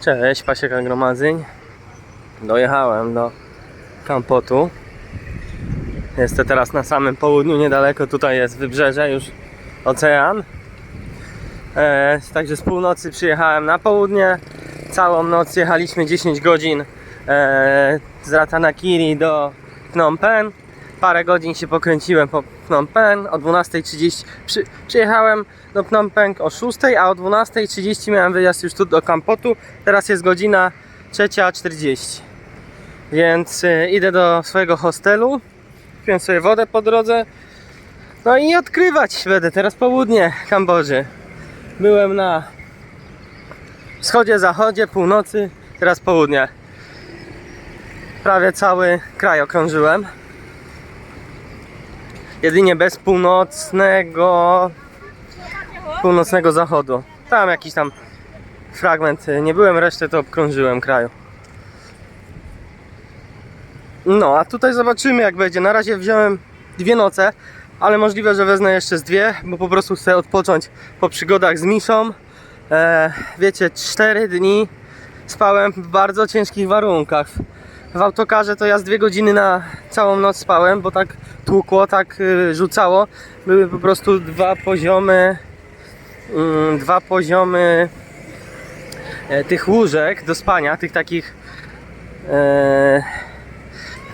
Cześć, Pasieka Gromadzeń. Dojechałem do Kampotu. Jestem teraz na samym południu, niedaleko tutaj jest wybrzeże, już ocean. E, także z północy przyjechałem na południe. Całą noc jechaliśmy 10 godzin e, z Ratanakiri do Phnom Penh. Parę godzin się pokręciłem po Phnom Penh. O 12.30 przy, przyjechałem do Phnom Penh o 6, a o 12.30 miałem wyjazd już tu do Kampotu. Teraz jest godzina 3.40. Więc e, idę do swojego hostelu. Piłem sobie wodę po drodze. No i odkrywać będę teraz południe Kambodży. Byłem na wschodzie, zachodzie, północy, teraz południe. Prawie cały kraj okrążyłem. Jedynie bez północnego północnego zachodu. Tam jakiś tam fragment y, nie byłem, resztę to obkrążyłem kraju. No, a tutaj zobaczymy jak będzie. Na razie wziąłem dwie noce, ale możliwe, że wezmę jeszcze z dwie, bo po prostu chcę odpocząć po przygodach z Miszą. E, wiecie, cztery dni spałem w bardzo ciężkich warunkach. W autokarze to ja z dwie godziny na całą noc spałem, bo tak tłukło, tak y, rzucało. Były po prostu dwa poziomy, mm, dwa poziomy e, tych łóżek do spania, tych takich e,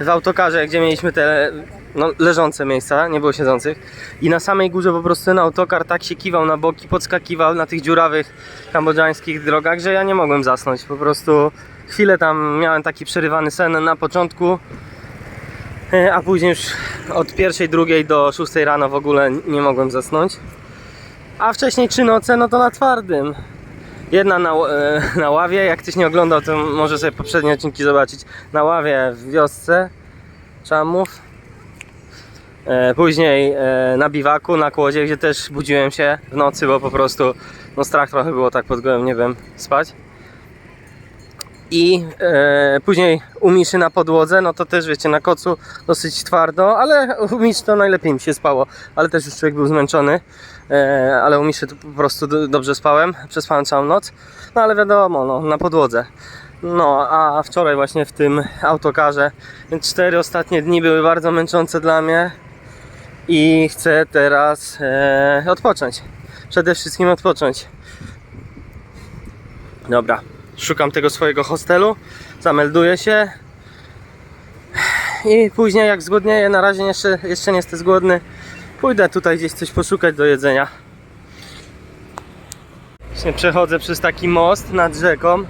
w autokarze, gdzie mieliśmy te no, leżące miejsca, nie było siedzących. I na samej górze po prostu ten autokar tak się kiwał na boki, podskakiwał na tych dziurawych kambodżańskich drogach, że ja nie mogłem zasnąć. Po prostu chwilę tam miałem taki przerywany sen na początku, e, a później już od pierwszej, drugiej do szóstej rano w ogóle nie mogłem zasnąć. A wcześniej trzy noce, no to na twardym. Jedna na, e, na ławie, jak ktoś nie oglądał, to może sobie poprzednie odcinki zobaczyć. Na ławie w wiosce Czamów. E, Później na biwaku, na kłodzie, gdzie też budziłem się w nocy, bo po prostu no strach trochę było tak pod gołem, nie wiem, spać. I e, później u Miszy na podłodze, no to też wiecie, na kocu dosyć twardo, ale u Miszy to najlepiej mi się spało, ale też już człowiek był zmęczony, e, ale u Miszy to po prostu do, dobrze spałem, przespałem całą noc, no ale wiadomo, no, na podłodze. No, a wczoraj właśnie w tym autokarze, więc cztery ostatnie dni były bardzo męczące dla mnie i chcę teraz e, odpocząć. Przede wszystkim odpocząć. Dobra, szukam tego swojego hostelu, zamelduję się i później jak zgłodnieję, na razie jeszcze, jeszcze nie jestem zgłodny, pójdę tutaj gdzieś coś poszukać do jedzenia. Właśnie przechodzę przez taki most nad rzeką,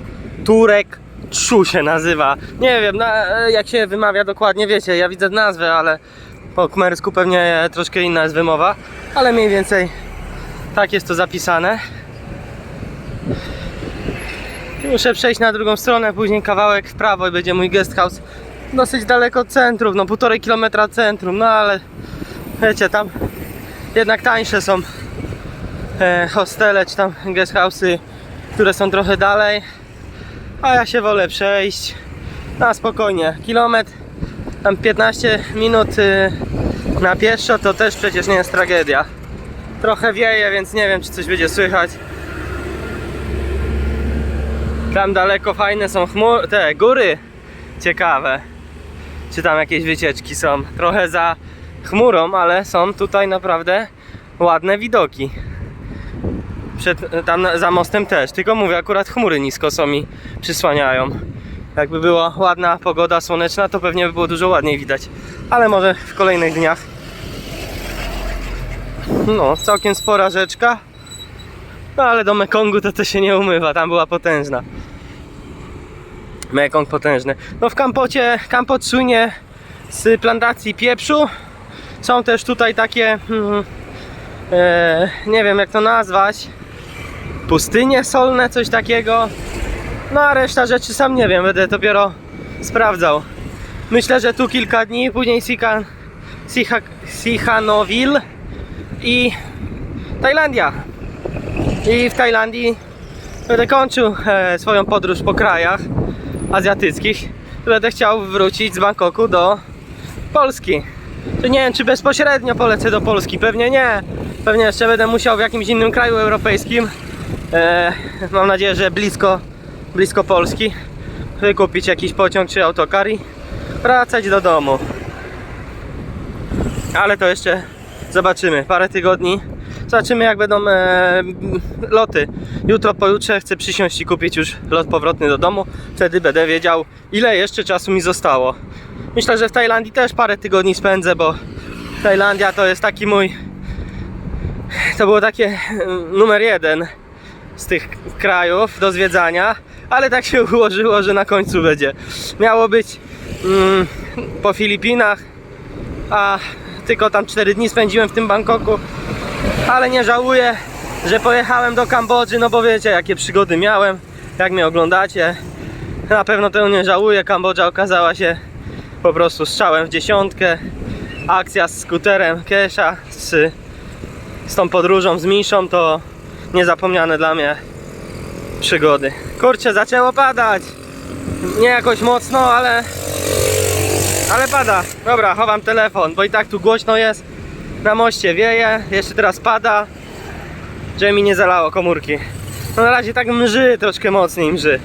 Turek Czu się nazywa. Nie wiem, na, jak się wymawia dokładnie, wiecie, ja widzę nazwę, ale po kmersku pewnie troszkę inna jest wymowa, ale mniej więcej tak jest to zapisane. Muszę przejść na drugą stronę, później kawałek w prawo i będzie mój guest house. Dosyć daleko od centrum, no półtorej kilometra centrum, no ale wiecie, tam jednak tańsze są e, hostele czy tam guest house'y, które są trochę dalej. A ja się wolę przejść na spokojnie. Kilometr, tam 15 minut y, na pieszo to też przecież nie jest tragedia. Trochę wieje, więc nie wiem czy coś będzie słychać. Tam daleko fajne są te góry ciekawe. Czy tam jakieś wycieczki są? Trochę za chmurą, ale są tutaj naprawdę ładne widoki. Przed, tam za mostem też, tylko mówię, akurat chmury nisko są mi przysłaniają. Jakby była ładna pogoda słoneczna, to pewnie by było dużo ładniej widać. Ale może w kolejnych dniach. No, całkiem spora rzeczka. No ale do Mekongu to to się nie umywa, tam była potężna. Mekong potężny. No w Kampocie, Kampot słynie z plantacji pieprzu. Są też tutaj takie, hmm, e, nie wiem jak to nazwać, pustynie solne, coś takiego. No a reszta rzeczy sam nie wiem, będę dopiero sprawdzał. Myślę, że tu kilka dni, później Sikan, Siha, Sihanouville i Tajlandia. I w Tajlandii będę kończył e, swoją podróż po krajach azjatyckich. Będę chciał wrócić z Bangkoku do Polski. Nie wiem, czy bezpośrednio polecę do Polski. Pewnie nie. Pewnie jeszcze będę musiał w jakimś innym kraju europejskim. E, mam nadzieję, że blisko blisko Polski, wykupić jakiś pociąg czy autokar i wracać do domu. Ale to jeszcze zobaczymy, parę tygodni. Zobaczymy jak będą e, loty. Jutro, pojutrze chcę przysiąść i kupić już lot powrotny do domu. Wtedy będę wiedział ile jeszcze czasu mi zostało. Myślę, że w Tajlandii też parę tygodni spędzę, bo Tajlandia to jest taki mój to było takie mm, numer jeden z tych krajów do zwiedzania, ale tak się ułożyło, że na końcu będzie. Miało być mm, po Filipinach, a tylko tam 4 dni spędziłem w tym Bangkoku, ale nie żałuję, że pojechałem do Kambodży, no bo wiecie jakie przygody miałem, jak mnie oglądacie. Na pewno tego nie żałuję, Kambodża okazała się po prostu strzałem w dziesiątkę. Akcja z skuterem Kesha, z z tą podróżą z Miszą to niezapomniane dla mnie przygody. Kurczę, zaczęło padać. Nie jakoś mocno, ale ale pada. Dobra, chowam telefon, bo i tak tu głośno jest. Na moście wieje, jeszcze teraz pada. Żeby mi nie zalało komórki. No na razie tak mrzy, troszkę mocniej mrzy.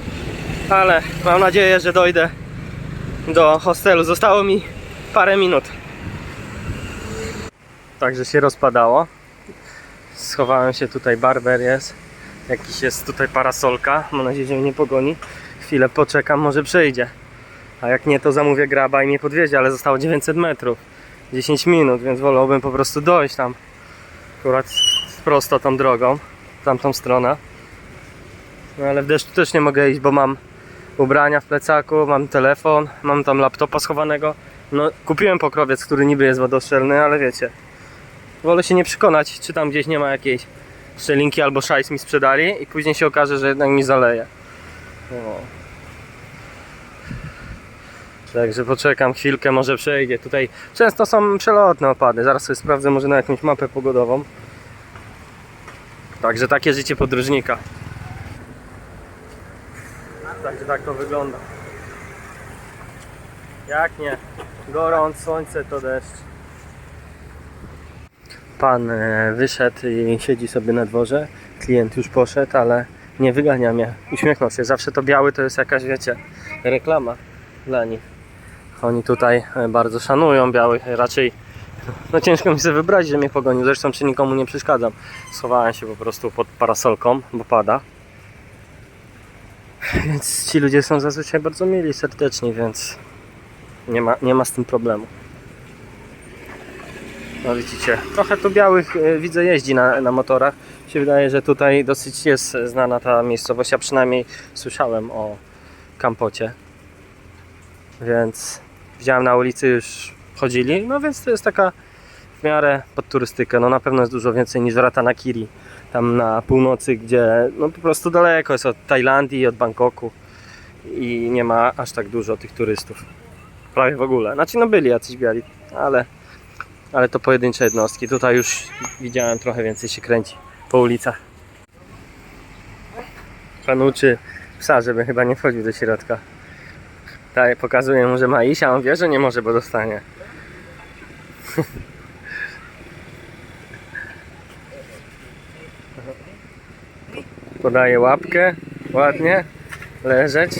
Ale mam nadzieję, że dojdę do hostelu. Zostało mi parę minut. Także się rozpadało. Schowałem się tutaj, barber jest. Jakiś jest tutaj parasolka. Mam nadzieję, że mnie nie pogoni. Chwilę poczekam, może przejdzie. A jak nie, to zamówię graba i mnie podwiezie, ale zostało 900 metrów. 10 minut, więc wolałbym po prostu dojść tam. Akurat prosto tą drogą, tamtą stronę. No ale w deszczu też nie mogę iść, bo mam ubrania w plecaku, mam telefon, mam tam laptopa schowanego. No, kupiłem pokrowiec, który niby jest wodoszczelny, ale wiecie, wolę się nie przekonać, czy tam gdzieś nie ma jakiejś szczelinki albo szajs mi sprzedali i później się okaże, że jednak mi zaleje. O. Także poczekam chwilkę, może przejdzie. Tutaj często są przelotne opady. Zaraz sobie sprawdzę może na jakąś mapę pogodową. Także takie życie podróżnika. Także tak to wygląda. Jak nie? Gorąc, słońce to deszcz pan e, wyszedł i siedzi sobie na dworze. Klient już poszedł, ale nie wygania mnie. Uśmiechnął się. Zawsze to biały to jest jakaś, wiecie, reklama dla nich. Oni tutaj e, bardzo szanują białych. Raczej no ciężko mi sobie wybrać, że mnie pogonił. Zresztą czy nikomu nie przeszkadzam. Schowałem się po prostu pod parasolką, bo pada. Więc ci ludzie są zazwyczaj bardzo mili, serdeczni, więc nie ma, nie ma z tym problemu. No widzicie, trochę tu białych e, widzę jeździ na, na motorach. Się wydaje, że tutaj dosyć jest znana ta miejscowość, a przynajmniej słyszałem o Kampocie. Więc widziałem na ulicy już chodzili, no więc to jest taka w miarę pod turystykę. No na pewno jest dużo więcej niż Ratanakiri, tam na północy, gdzie no po prostu daleko jest od Tajlandii, od Bangkoku i nie ma aż tak dużo tych turystów. Prawie w ogóle. Znaczy no byli jacyś biali, ale ale to pojedyncze jednostki. Tutaj już widziałem trochę więcej się kręci po ulicach. Pan uczy psa, żeby chyba nie wchodził do środka. Tak, pokazuje mu, że ma iść, a on wie, że nie może, bo dostanie. Podaje łapkę, ładnie, leżeć.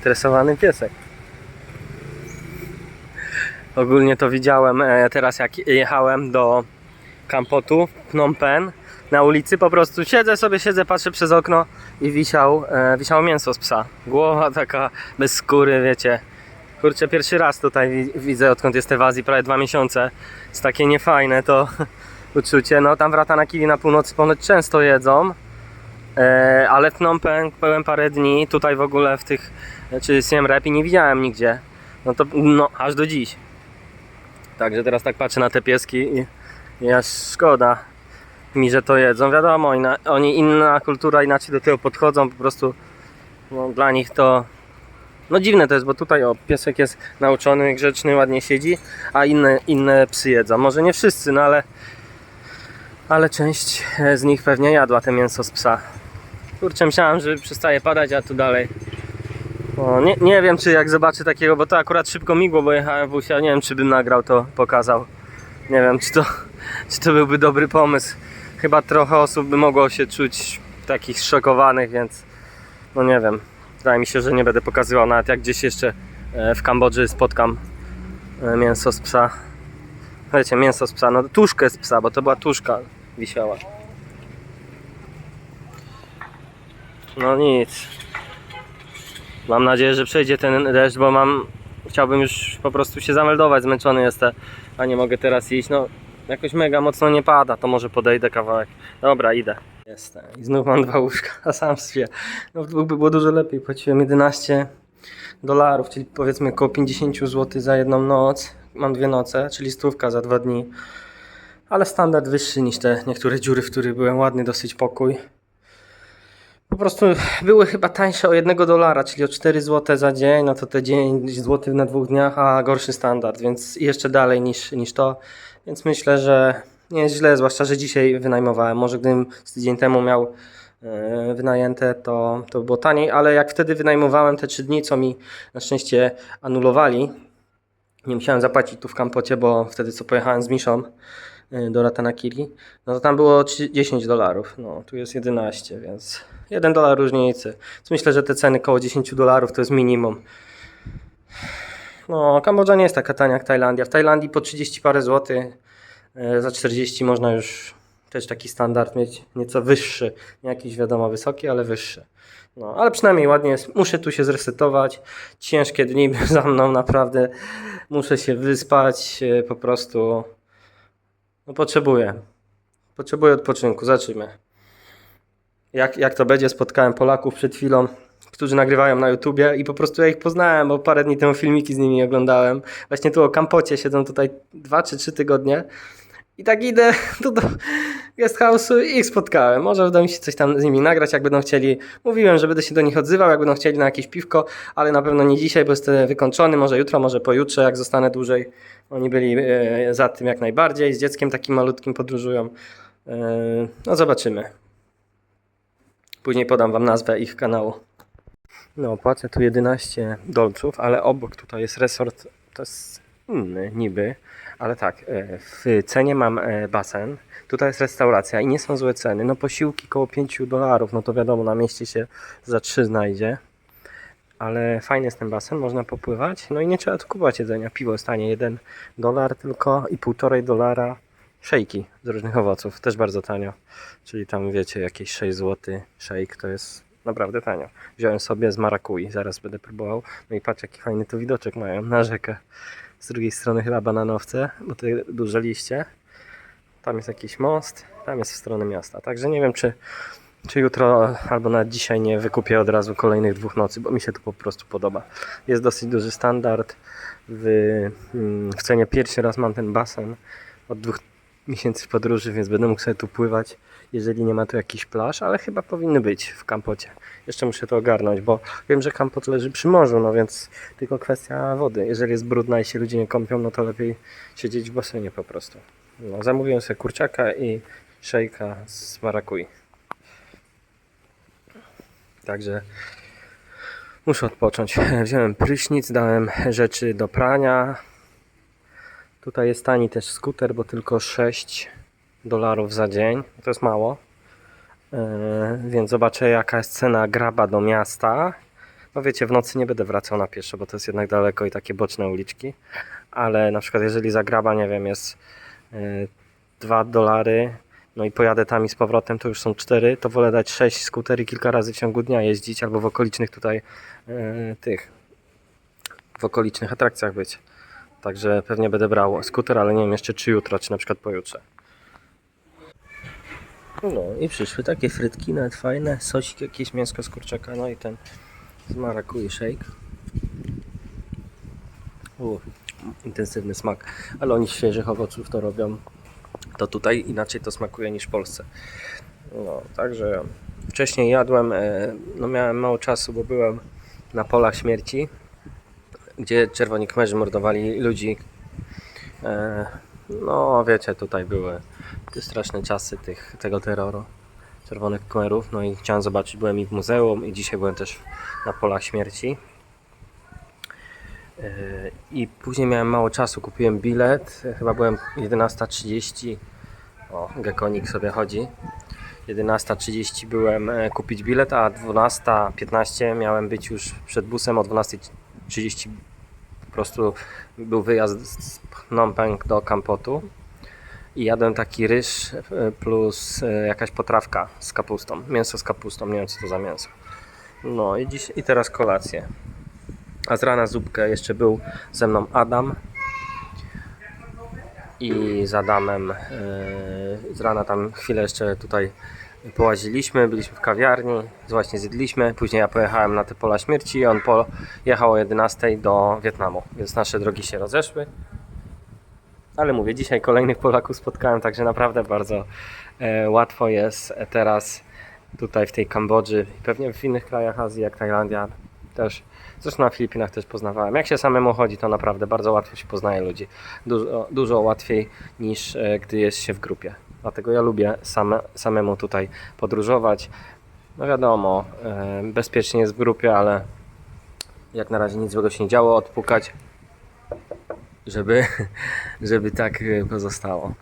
Stresowany piesek. Ogólnie to widziałem e, teraz jak jechałem do Kampotu, Phnom Penh. Na ulicy po prostu siedzę sobie, siedzę, patrzę przez okno i wisiał, e, wisiało mięso z psa. Głowa taka bez skóry, wiecie. Kurczę, pierwszy raz tutaj wi- widzę, odkąd jestem w Azji, prawie dwa miesiące. Jest takie niefajne to uczucie. No tam w Ratanakiri na północy ponoć często jedzą. E, ale w Phnom Penh byłem parę dni, tutaj w ogóle w tych, czy Siem Reap i nie widziałem nigdzie. No to, no, aż do dziś. Także teraz tak patrzę na te pieski i, aż szkoda mi, że to jedzą. Wiadomo, oni inna kultura, inaczej do tego podchodzą, po prostu no, dla nich to no dziwne to jest, bo tutaj o, piesek jest nauczony, grzeczny, ładnie siedzi, a inne, inne psy jedzą. Może nie wszyscy, no ale ale część e, z nich pewnie jadła te mięso z psa. Kurczę, myślałem, że przestaje padać, a tu dalej. O, nie, nie wiem, czy jak zobaczę takiego, bo to akurat szybko migło, bo jechałem w usia, nie wiem, czy bym nagrał to, pokazał. Nie wiem, czy to, czy to byłby dobry pomysł. Chyba trochę osób by mogło się czuć takich szokowanych, więc no nie wiem. Wydaje mi się, że nie będę pokazywał nawet jak gdzieś jeszcze e, w Kambodży spotkam e, mięso z psa. Wiecie, mięso z psa, no tuszkę z psa, bo to była tuszka wisiała. No nic. Mam nadzieję, że przejdzie ten deszcz, bo mam. Chciałbym już po prostu się zameldować, zmęczony jestem, a nie mogę teraz iść. No, jakoś mega mocno nie pada, to może podejdę kawałek. Dobra, idę. Jestem. I znów mam dwa łóżka, a sam śpię. No w dwóch by było dużo lepiej. Płaciłem 11 dolarów, czyli powiedzmy około 50 zł za jedną noc. Mam dwie noce, czyli stówka za dwa dni. Ale standard wyższy niż te niektóre dziury, w których byłem. Ładny dosyć pokój. Po prostu były chyba tańsze o 1 dolara, czyli o 4 zł za dzień, no to te 9 zł na dwóch dniach, a gorszy standard, więc jeszcze dalej niż, niż to. Więc myślę, że nie jest źle, zwłaszcza, że dzisiaj wynajmowałem. Może gdybym z tydzień temu miał e, wynajęte, to, to by było taniej, ale jak wtedy wynajmowałem te 3 dni, co mi na szczęście anulowali, nie musiałem zapłacić tu w Kampocie, bo wtedy co pojechałem z Miszą y, do Ratanakiri, no to tam było 3 10 dolarów, no tu jest 11, więc 1 dolar różnicy. Więc myślę, że te ceny koło 10 dolarów to jest minimum. No, Kambodża nie jest taka tania jak Tajlandia. W Tajlandii po 30 parę złotych, y, za 40 można już też taki standard mieć nieco wyższy. Nie jakiś wiadomo wysoki, ale wyższy. No, ale przynajmniej ładnie jest. Muszę tu się zresetować. Ciężkie dni za mną, naprawdę. Muszę się wyspać, e, po prostu. No, potrzebuję. Potrzebuję odpoczynku. Zacznijmy. Jak, jak to będzie? Spotkałem Polaków przed chwilą, którzy nagrywają na YouTubie i po prostu ja ich poznałem, bo parę dni temu filmiki z nimi oglądałem. Właśnie tu o Kampocie siedzą tutaj dwa czy trzy tygodnie. I tak idę tu do guest house'u i ich spotkałem. Może uda mi się coś tam z nimi nagrać, jak będą chcieli. Mówiłem, że będę się do nich odzywał, jak będą chcieli na jakieś piwko, ale na pewno nie dzisiaj, bo jestem wykończony. Może jutro, może pojutrze, jak zostanę dłużej. Oni byli e, za tym jak najbardziej. Z dzieckiem takim malutkim podróżują. E, no zobaczymy. Później podam wam nazwę ich kanału. No, płacę tu 11 dolców, ale obok tutaj jest resort, to jest inny niby, ale tak, e, w cenie mam e, basen, tutaj jest restauracja i nie są złe ceny. No posiłki koło 5 dolarów, no to wiadomo, na mieście się za 3 znajdzie. Ale fajny jest ten basen, można popływać. No i nie trzeba tu kupować jedzenia. Piwo jest tanie, 1 dolar tylko i 1,5 dolara. Szejki z różnych owoców, też bardzo tanio. Czyli tam wiecie, jakieś 6 zł szejk to jest naprawdę tanio. Wziąłem sobie z marakui, zaraz będę próbował. No i patrz jaki fajny tu widoczek mają na rzekę. Z drugiej strony chyba bananowce, bo te duże liście. Tam jest jakiś most, tam jest w stronę miasta. Także nie wiem, czy, czy jutro albo nawet dzisiaj nie wykupię od razu kolejnych dwóch nocy, bo mi się to po prostu podoba. Jest dosyć duży standard. W, mm, w cenie pierwszy raz mam ten basen od dwóch miesięcy podróży, więc będę mógł sobie tu pływać, jeżeli nie ma tu jakichś plaż, ale chyba powinny być w Kampocie. Jeszcze muszę to ogarnąć, bo wiem, że Kampot leży przy morzu, no więc tylko kwestia wody. Jeżeli jest brudna i się ludzie nie kąpią, no to lepiej siedzieć w basenie po prostu. No, zamówiłem sobie kurczaka i szejka z marakui. Także muszę odpocząć. Wziąłem prysznic, dałem rzeczy do prania. Tutaj jest tani też skuter, bo tylko 6 dolarów za dzień. To jest mało. Yy, więc zobaczę jaka jest cena graba do miasta. No wiecie, w nocy nie będę wracał na pieszo, bo to jest jednak daleko i takie boczne uliczki. Ale na przykład jeżeli za graba, nie wiem, jest yy, 2 dolary, no i pojadę tam i z powrotem, to już są 4, to wolę dać 6 skuter i kilka razy w ciągu dnia jeździć, albo w okolicznych tutaj yy, tych, w okolicznych atrakcjach być. Także pewnie będę brał skuter, ale nie wiem jeszcze czy jutro, czy na przykład pojutrze. No i przyszły takie frytki, nawet fajne, sosik, jakieś mięsko z kurczaka, no i ten z marakui shake. U, intensywny smak, ale oni świeżych owoców to robią. To tutaj inaczej to smakuje niż w Polsce. No, także wcześniej jadłem, e, no miałem mało czasu, bo byłem na polach śmierci, gdzie czerwoni kmerzy mordowali ludzi. E, no wiecie, tutaj były te straszne czasy tych, tego terroru czerwonych kmerów. No i chciałem zobaczyć, byłem i w muzeum i dzisiaj byłem też na polach śmierci. Yy, I później miałem mało czasu, kupiłem bilet, chyba byłem 11.30, o, Gekonik sobie chodzi. 11.30 byłem e, kupić bilet, a 12.15 miałem być już przed busem, o 12.30 po prostu był wyjazd z Phnom Penh do Kampotu i jadłem taki ryż e, plus e, jakaś potrawka z kapustą, mięso z kapustą, nie wiem co to za mięso. No i, dziś, i teraz kolację. A z rana zupkę jeszcze był ze mną Adam i z Adamem yy, z rana tam chwilę jeszcze tutaj połaziliśmy, byliśmy w kawiarni, właśnie zjedliśmy, później ja pojechałem na te pola śmierci i on pojechał o 11 do Wietnamu, więc nasze drogi się rozeszły. Ale mówię, dzisiaj kolejnych Polaków spotkałem, także naprawdę bardzo e, łatwo jest teraz tutaj w tej Kambodży i pewnie w innych krajach Azji, jak Tajlandia też. Zresztą na Filipinach też poznawałem. Jak się samemu chodzi, to naprawdę bardzo łatwo się poznaje ludzi. Dużo, dużo łatwiej niż e, gdy jest się w grupie. Dlatego ja lubię same, samemu tutaj podróżować. No wiadomo, e, bezpiecznie jest w grupie, ale jak na razie nic złego się nie działo. Odpukać, żeby, żeby tak e, pozostało.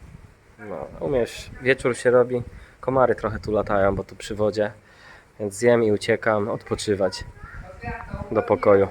No, umiesz, wieczór się robi, komary trochę tu latają, bo tu przy wodzie, więc zjem i uciekam odpoczywać do pokoju.